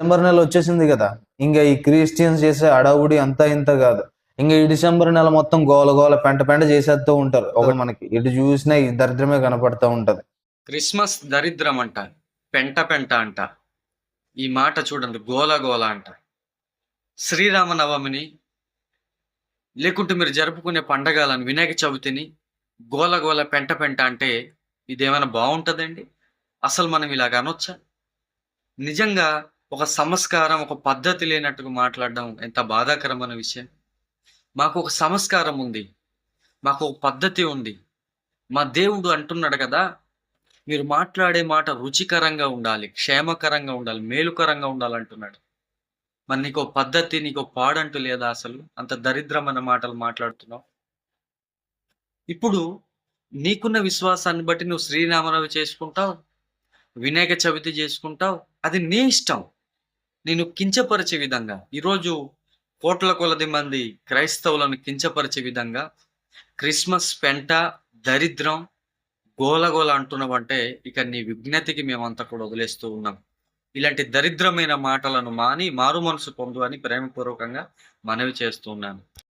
December నెల వచ్చేసింది కదా. ఇంకా ఈ క్రిస్టియన్స్ చేసే అడవుడి అంతా ఇంత కాదు. ఇంకా ఈ డిసెంబర్ నెల మొత్తం గోల గోల పెంట పెంట చేసేస్తూ ఉంటారు. ఒక మనకి ఇటు చూసినా ఈ దరిద్రమే కనపడతా ఉంటది. క్రిస్మస్ దరిద్రం అంట పెంట పెంట అంట ఈ మాట చూడండి గోల గోల అంట. శ్రీరామ నవమిని లేకుంటే మీరు జరుపుకునే పండగలను వినాయక చవితిని గోల గోల పెంట పెంట అంటే ఇదేమైనా బాగుంటుందండి? అసలు మనం ఇలాగ అనొచ్చా? నిజంగా ఒక సంస్కారం ఒక పద్ధతి లేనట్టుగా మాట్లాడడం ఎంత బాధాకరమైన విషయం. మాకు ఒక సంస్కారం ఉంది. మాకు ఒక పద్ధతి ఉంది. మా దేవుడు అంటున్నాడు కదా మీరు మాట్లాడే మాట రుచికరంగా ఉండాలి క్షేమకరంగా ఉండాలి మేలుకరంగా ఉండాలి అంటున్నాడు. మరి నీకు పద్ధతి నీకు పాడంటు పాడంటూ లేదా అసలు? అంత దరిద్రమైన మాటలు మాట్లాడుతున్నావు. ఇప్పుడు నీకున్న విశ్వాసాన్ని బట్టి నువ్వు శ్రీరామనవి చేసుకుంటావు వినాయక చవితి చేసుకుంటావు అది నీ ఇష్టం. నేను కించపరిచే విధంగా ఈరోజు కోట్ల కొలది మంది క్రైస్తవులను కించపరిచే విధంగా క్రిస్మస్ పెంట దరిద్రం గోలగోల అంటున్నావంటే ఇక నీ విజ్ఞతకి మేమంతా కూడా వదిలేస్తూ ఉన్నాం. ఇలాంటి దరిద్రమైన మాటలను మాని మారు మనసు పొందు అని ప్రేమపూర్వకంగా మనవి చేస్తూ ఉన్నాను.